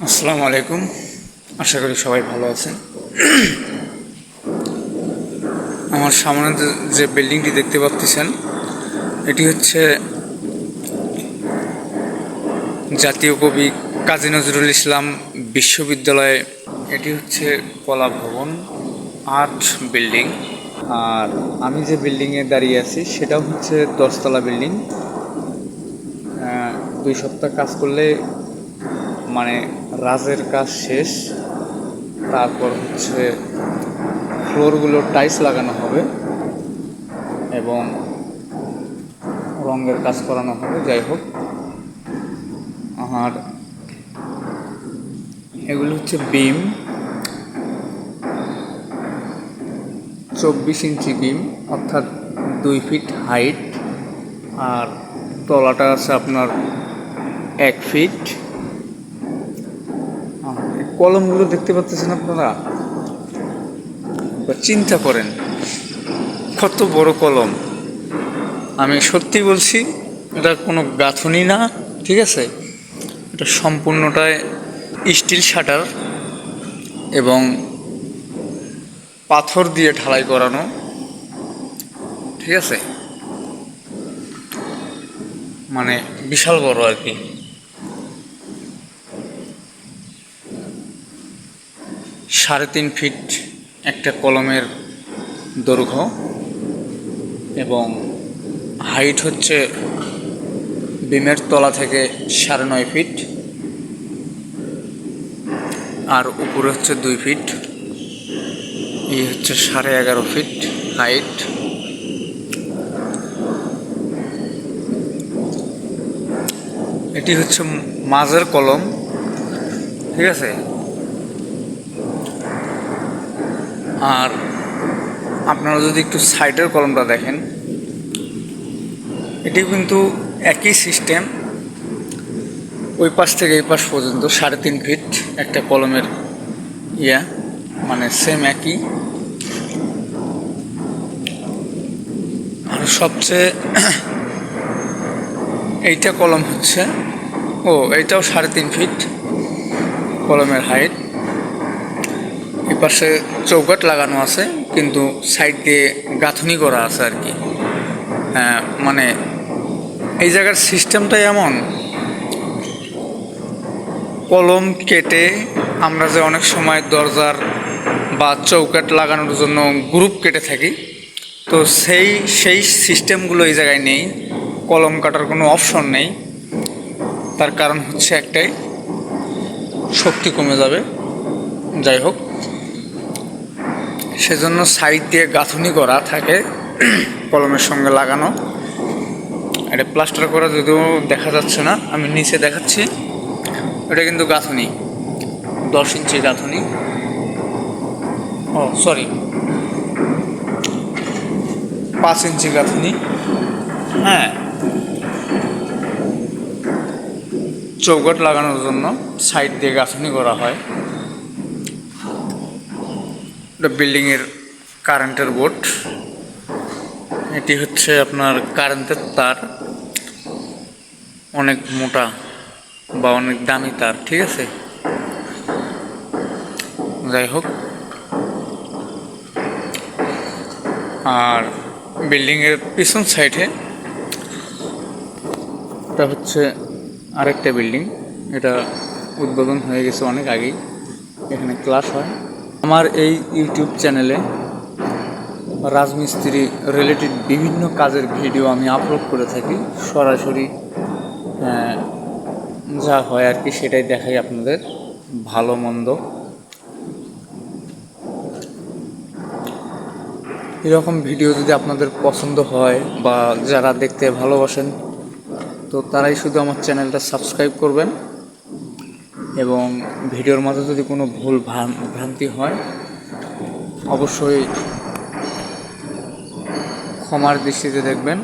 আসসালামু আলাইকুম। আশা করি সবাই ভালো আছেন। আমার সামনে যে- বিল্ডিংটি দেখতে পাচ্ছেন, এটি হচ্ছে জাতীয় কবি কাজী নজরুল ইসলাম বিশ্ববিদ্যালয়ে। এটি হচ্ছে কলা ভবন, আর্ট বিল্ডিং। আর আমি যে বিল্ডিংয়ে দাঁড়িয়ে আছি, সেটাও হচ্ছে দশতলা বিল্ডিং। দুই সপ্তাহ কাজ করলে মানে রাজের কাজ শেষ। তারপর হচ্ছে ফ্লোরগুলো টাইলস লাগানো হবে এবং রঙের কাজ করানো হবে, যাই হোক। আর এগুলো হচ্ছে বিম। চব্বিশ ইঞ্চি বিম, অর্থাৎ দুই ফিট হাইট। আর তলাটা আছে আপনার এক ফিট। কলমগুলো দেখতে পাচ্ছেন আপনারা? চিন্তা করেন, কত বড় কলম। আমি সত্যি বলছি, এটা কোনো গাঁথনি না, ঠিক আছে? এটা সম্পূর্ণটায় স্টিল শাটার এবং পাথর দিয়ে ঢালাই করানো, ঠিক আছে? মানে বিশাল বড় আর কি। সাড়ে তিন ফিট একটা কলমের দৈর্ঘ্য এবং হাইট হচ্ছে বিমের তলা থেকে সাড়ে নয় ফিট আর উপরে হচ্ছে দুই ফিট। এই হচ্ছে সাড়ে এগারো ফিট হাইট। এটি হচ্ছে মাঝের কলম, ঠিক আছে? আর আপনারা যদি একটু সাইডের কলমটা দেখেন, এটি কিন্তু একই সিস্টেম। ওই পাশ থেকে এই পাশ পর্যন্ত সাড়ে তিন ফিট একটা কলমের ইয়া মানে সেম একই। আর সবচেয়ে এইটা কলম হচ্ছে, ও, এইটাও সাড়ে তিন ফিট কলমের হাইট এই পাশে চৌকাট লাগানো আছে কিন্তু সাইড দিয়ে গাঁথনি করা আছে আর কি। হ্যাঁ, মানে এই জায়গার সিস্টেমটাই এমন। কলম কেটে আমরা যে অনেক সময় দরজার বা চৌকাট লাগানোর জন্য গ্রুপ কেটে থাকি তো সেই সেই সিস্টেমগুলো এই জায়গায় নেই কলম কাটার কোনো অপশন নেই। তার কারণ হচ্ছে একটাই শক্তি কমে যাবে। যাই হোক সেজন্য সাইড দিয়ে গাঁথনি করা থাকে, কলমের সঙ্গে লাগানো। এটা প্লাস্টার করা যদিও দেখা যাচ্ছে না, আমি নিচে দেখাচ্ছি। এটা কিন্তু গাঁথনি, দশ ইঞ্চি গাঁথনি। ও সরি পাঁচ ইঞ্চি গাঁথনি। হ্যাঁ। চৌকাট লাগানোর জন্য সাইড দিয়ে গাঁথনি করা হয়। এটা বিল্ডিংয়ের কারেন্টের বোর্ড এটি হচ্ছে আপনার কারেন্টের তার। অনেক মোটা বা অনেক দামি তার, ঠিক আছে? যাই হোক। আর বিল্ডিংয়ের পিছন সাইডে এটা হচ্ছে আরেকটা বিল্ডিং এটা উদ্বোধন হয়ে গেছে অনেক আগেই। এখানে ক্লাস হয়। আমার এই ইউটিউব চ্যানেলে রাজমিস্ত্রি রিলেটেড বিভিন্ন কাজের ভিডিও আমি আপলোড করে থাকি। সরাসরি যা হয় আর কি সেটাই দেখাই আপনাদের, ভালো, মন্দ। এরকম ভিডিও যদি আপনাদের পছন্দ হয় বা যারা দেখতে ভালোবাসেন, তো তারাই শুধু আমার চ্যানেলটা সাবস্ক্রাইব করবেন। এবং ভিডিওর মাঝে যদি কোনো ভুল ভ্রান- ভ্রান্তি হয় অবশ্যই ক্ষমার দৃষ্টিতে দেখবেন।